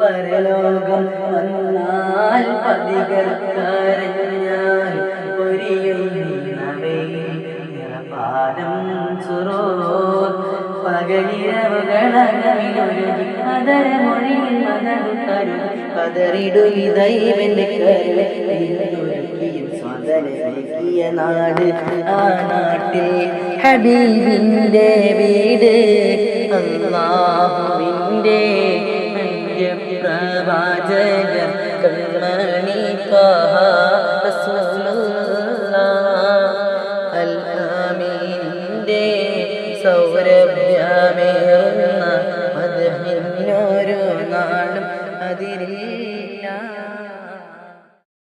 പരലോകം വന്നാൽ പതികൾ കരഞ്ഞാൽ പൊരിയും പാദം സുറോ പകലിരവുകളൊരുകി കതരമൊഴിയിൽ മതതു കരു. കതറിടുലി ദൈവന്റെ നൽകിയ നാട് ആ നാട്ടിൽ ഹബീബിന്റെ വീട് അള്ളാഹുവിന്റെ പ്രവാചകൻ കൺമണി അൽഹാമീന്റെ സൗരഭ്യമേറുന്ന മധുവിനൊരു നാളും അതിരില്ല